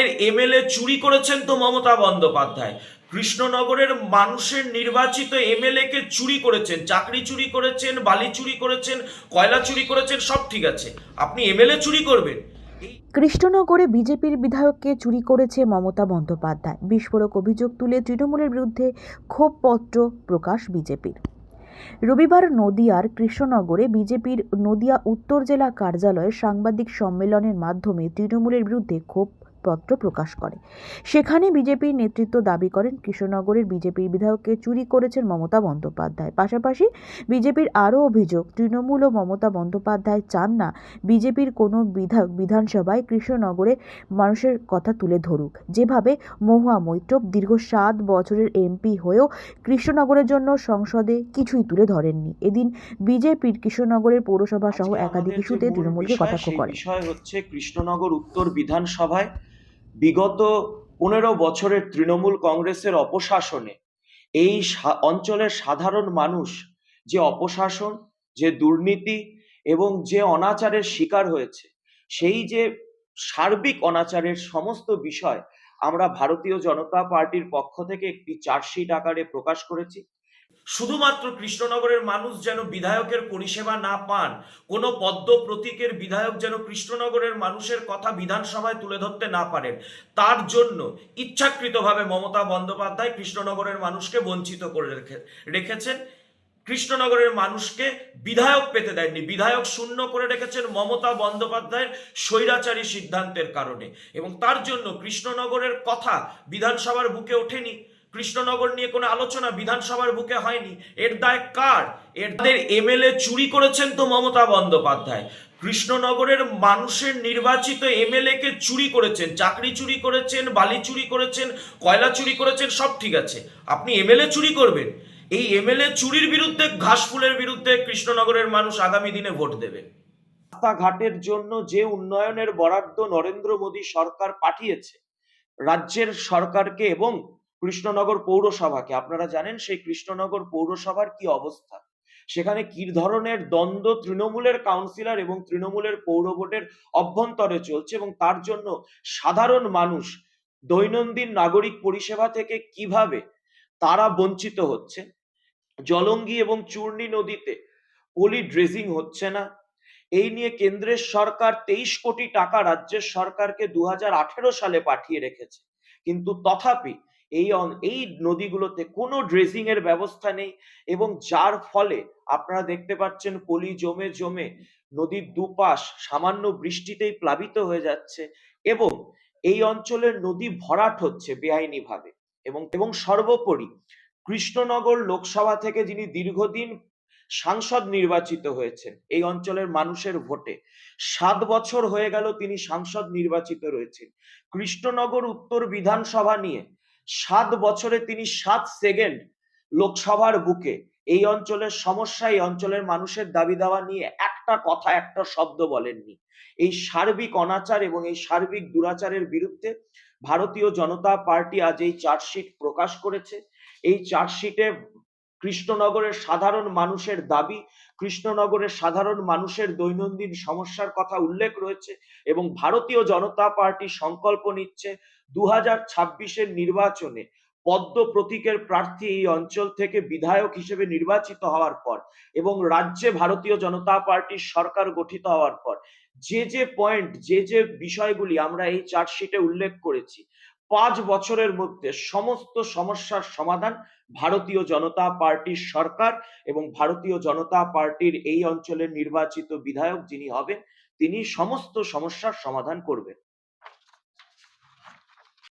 তাদের এমএলএ চুরি করেছেন তো মমতা বন্দ্যোপাধ্যায়। কৃষ্ণনগরের মানুষের নির্বাচিত এমএলএ কে চুরি করেছেন, চাকরি চুরি করেছেন, বালি চুরি করেছেন, কয়লা চুরি করেছেন, সব ঠিক আছে। আপনি এমএলএ চুরি করবেন। কৃষ্ণনগরে বিজেপির বিধায়ককে চুরি করেছে মমতা বন্দ্যোপাধ্যায়। বিস্ফোরক অভিযোগ তুলে তৃণমূলের বিরুদ্ধে ক্ষোভপত্র প্রকাশ বিজেপির। রবিবার নদিয়ার কৃষ্ণনগরে বিজেপির নদিয়া উত্তর জেলা কার্যালয়ে সাংবাদিক সম্মেলনের মাধ্যমে তৃণমূলের বিরুদ্ধে ক্ষোভপত্র প্রকাশ করে। সেখানে বিজেপির নেতৃত্ব দাবি করেন কৃষ্ণনগরের বিজেপির বিধায়ককে চুরি করেছেন মমতা বন্দ্যোপাধ্যায়। পাশাপাশি বিজেপির আরও অভিযোগ তৃণমূল ও মমতা বন্দ্যোপাধ্যায় চান না বিজেপির কোনো বিধায়ক বিধানসভায় কৃষ্ণনগরে মানুষের কথা তুলে ধরুক। যেভাবে মহুয়া মৈত্র দীর্ঘ সাত বছরের এমপি হয়েও কৃষ্ণনগরের জন্য সংসদে কিছুই তুলে ধরেননি। এদিন বিজেপির কৃষ্ণনগরের পৌরসভা সহ একাধিক আমাদের ইস্যুতে তৃণমূলকে কটাক্ষ করে বিষয় হচ্ছে কৃষ্ণনগর উত্তর বিধানসভায় বিগত পনেরো বছরের তৃণমূল কংগ্রেসের অপশাসনে এই অঞ্চলের সাধারণ মানুষ যে অপশাসন, যে দুর্নীতি এবং যে অনাচারের শিকার হয়েছে, সেই যে সার্বিক অনাচারের সমস্ত বিষয় আমরা ভারতীয় জনতা পার্টির পক্ষ থেকে একটি চার্জশিট আকারে প্রকাশ করেছি। শুধুমাত্র কৃষ্ণনগরের মানুষ যেন বিধায়কের পরিষেবা না পান, কোনো পদ্ম প্রতীকের বিধায়ক যেন কৃষ্ণনগরের মানুষের কথা বিধানসভায় তুলে ধরতে না পারেন, তার জন্য ইচ্ছাকৃতভাবে মমতা বন্দ্যোপাধ্যায় কৃষ্ণনগরের মানুষকে বঞ্চিত করে রেখে- রেখেছেন। কৃষ্ণনগরের মানুষকে বিধায়ক পেতে দেননি, বিধায়ক শূন্য করে রেখেছেন মমতা বন্দ্যোপাধ্যায়ের স্বৈরাচারী সিদ্ধান্তের কারণে এবং তার জন্য কৃষ্ণনগরের কথা বিধানসভার বুকে ওঠেনি। কৃষ্ণনগর নিয়ে কোনো আলোচনা বিধানসভার বুকে হয়নি। এর দায় কার? এর তাদের এমএলএ চুরি করেছেন তো মমতা বন্দ্যোপাধ্যায়। কৃষ্ণনগরের মানুষের নির্বাচিত এমএলএ কে চুরি করেছেন, চাকরি চুরি করেছেন, বালি চুরি করেছেন, কয়লা চুরি করেছেন, সব ঠিক আছে। আপনি এমএলএ চুরি করবেন। এই এমএলএ চুরির বিরুদ্ধে ঘাসফুলের বিরুদ্ধে কৃষ্ণনগরের মানুষ আগামী দিনে ভোট দেবে। রাস্তাঘাটের জন্য যে উন্নয়নের বরাদ্দ নরেন্দ্র মোদী সরকার পাঠিয়েছে, রাজ্যের সরকারকে এবং কৃষ্ণনগর পৌরসভাকে। আপনারা জানেন সেই কৃষ্ণনগর পৌরসভার কি অবস্থা? সেখানে কি ধরনের দ্বন্দ্ব তৃণমূলের কাউন্সিলর এবং তৃণমূলের পৌর বোর্ডের অভ্যন্তরে চলছে এবং তার জন্য সাধারণ মানুষ, দৈনন্দিন নাগরিক পরিষেবা থেকে কীভাবে তারা বঞ্চিত হচ্ছে? জলঙ্গি এবং চূর্ণি নদীতে পলি ড্রেজিং হচ্ছে না। এই নিয়ে কেন্দ্রের সরকার তেইশ কোটি টাকা রাজ্যের সরকারকে দু হাজার আঠেরো সালে পাঠিয়ে রেখেছে। কিন্তু তথাপি এই এই নদীগুলোতে কোনো ড্রেজিং এর ব্যবস্থা নেই এবং যার ফলে আপনারা দেখতে পাচ্ছেন পলি জমে জমে নদীর দুপাশ সামান্য বৃষ্টিতেই প্লাবিত হয়ে যাচ্ছে এবং এই অঞ্চলের নদী ভরাট হচ্ছে বেআইনিভাবে এবং এবং সর্বোপরি কৃষ্ণনগর লোকসভা থেকে যিনি দীর্ঘদিন সাংসদ নির্বাচিত হয়েছেন, এই অঞ্চলের মানুষের ভোটে সাত বছর হয়ে গেল তিনি সাংসদ নির্বাচিত রয়েছেন। কৃষ্ণনগর উত্তর বিধানসভা নিয়ে সাত বছরে তিনি সাত সেকেন্ড লোকসভার বুকে এই অঞ্চলের সমস্যা, এই অঞ্চলের মানুষের দাবি দাওয়া নিয়ে একটা কথা, একটা শব্দ বলেননি। এই সার্বিক অনাচার এবং এই সার্বিক দুরাচারের বিরুদ্ধে ভারতীয় জনতা পার্টি আজ এই চার্জশিট প্রকাশ করেছে। এই চার্জশিটে কৃষ্ণনগরের সাধারণ মানুষের দাবি, কৃষ্ণনগরের সাধারণ মানুষের দৈনন্দিন সমস্যার কথা উল্লেখ রয়েছে এবং ভারতীয় জনতা পার্টি সংকল্প নিচ্ছে দু হাজার নির্বাচনে পদ্ম প্রতীকের প্রার্থী এই অঞ্চল থেকে বিধায়ক হিসেবে নির্বাচিত হওয়ার পর এবং রাজ্যে ভারতীয় জনতা পার্টির সরকার গঠিত হওয়ার পর। যে যে পয়েন্ট যে যে বিষয়গুলি আমরা এই চার্জশিটে উল্লেখ করেছি পাঁচ বছরের মধ্যে সমস্ত সমস্যার সমাধান ভারতীয় জনতা পার্টির সরকার এবং ভারতীয় জনতা পার্টির এই অঞ্চলের নির্বাচিত বিধায়ক যিনি হবেন, তিনি সমস্ত সমস্যার সমাধান করবেন।